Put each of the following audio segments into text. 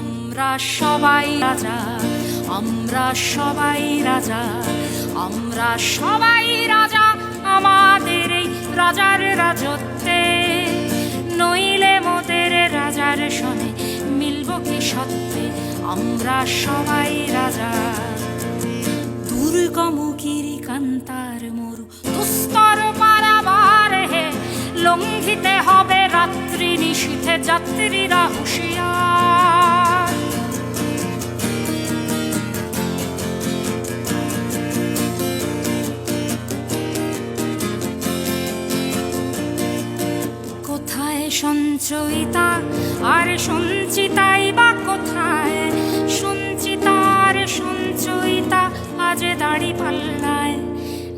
আমরা সবাই রাজা, আমরা সবাই রাজা, আমরা সবাই রাজা আমাদের এই রাজার রাজত্বে। নইলে মোদের রাজার সনে মিলব কি সত্যে আমরা সবাই রাজা। দুর্গম গিরি কান্তার মরু দুস্তর পারাবার হে, লঙ্ঘিতে হবে রাত্রি নিশীথে যাত্রীরা হুঁশিয়ার। সঞ্চয়িতা আর সঞ্চিতাই বা কোথায়? সঞ্চিতার সঞ্চয়িতা আজ দাড়ি পাল্লায়।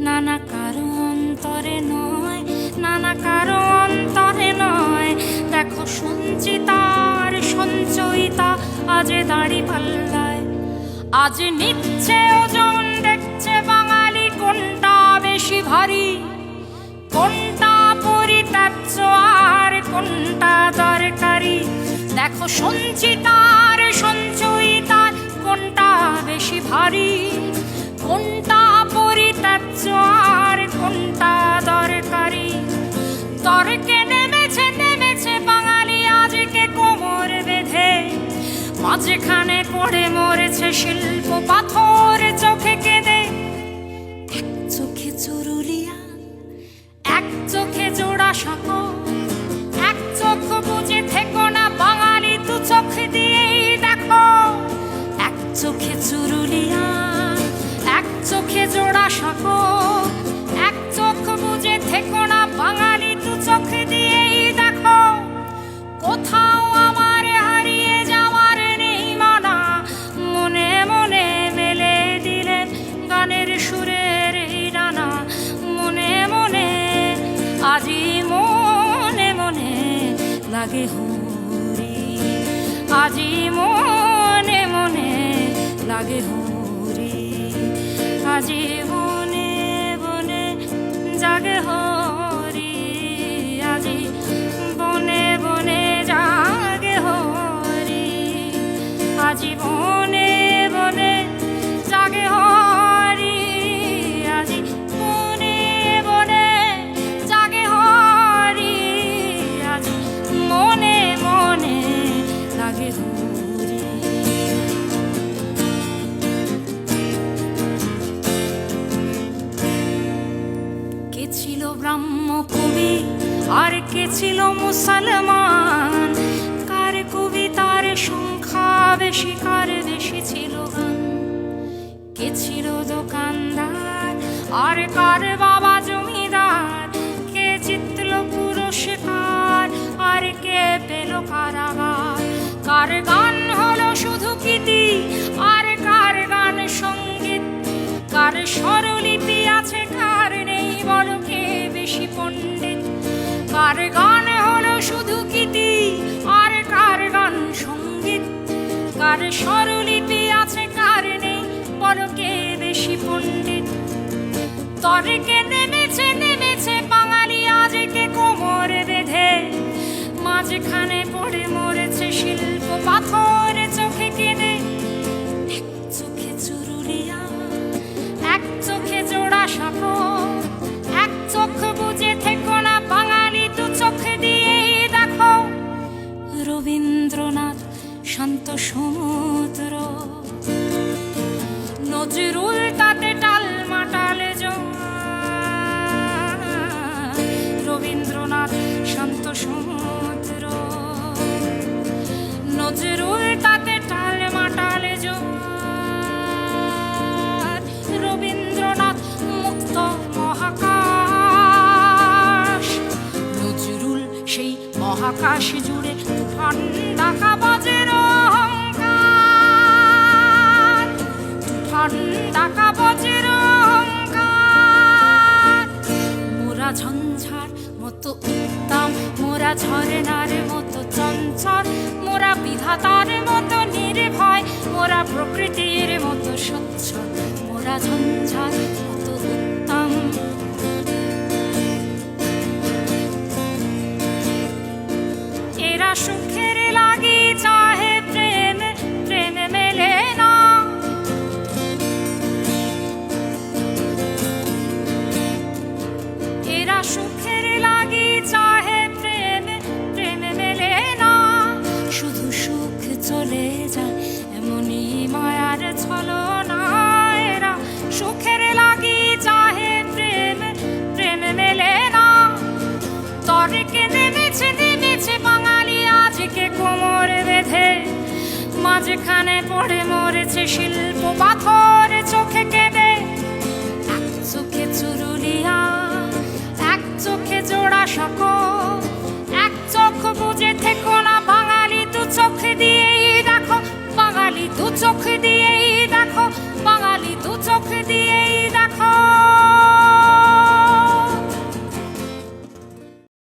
নানা কারও অন্তরে নয়, নানা কারও অন্তরে নয়। দেখো সঞ্চিতার সঞ্চয়িতা আজ দাড়ি পাল্লায়। আজ নিচ্ছে ওজন, দেখছে বাঙালি কোনটা বেশি ভারী? কোনটা পরিত্যাজ্য আর কোনটা দরকারি? দেখো সঞ্চিতার সঞ্চয়িতার কোনটা বেশি ভারী? কোনটা পরিত্যাজ্য আর কোনটা দরকারি? তর্কে নেমেছে নেমেছে বাঙালি আজকে কোমর বেঁধে। মাঝখানে পড়ে মরেছে শিল্প পাথর চোখে কেঁদে। এক চোখে চুরুলিয়া, এক চোখে আজি মনে মনে লাগে হরি আজি বনে বনে জাগে হরি ছিল মুসলমান। কার কবিতার সংখ্যা বেশি, কার বেশি ছিল গান? কে ছিল দোকানদার? আর কার বাবা জমিদার? কে জিতল পুরস্কার? আর কে পেল কারাগার? কার গান হলো শুধু কীতি আর কার গান সংগীত? কার স্বরলিপি আছে? কার নেই? বলো কে বেশি পণ্ডিত? কার গান হলো শুধু কীতি আর কার গান সংগীত? কার স্বরলিপি আছে, কার নেই? বলো কে বেশি পণ্ডিত? তর্কে নেমেছে নজরুল তাতে রবীন্দ্রনাথ শান্ত নজরুল তাতে রবীন্দ্রনাথ মুক্ত মহাকাশ। নজরুল সেই মহাকাশ জুড়ে তুফান ডাকা বাজের তুফান ডাকা বাজের অহংকার। মোরা ঝঞ্ঝার মতো উত্তম মতো চঞ্চল, মোরা বিধাতার মতো নির্ভয়, মোরা প্রকৃতির মতো স্বচ্ছ মোরা ঝঞ্ঝার যেখানে পড়ে মরেছে শিল্প।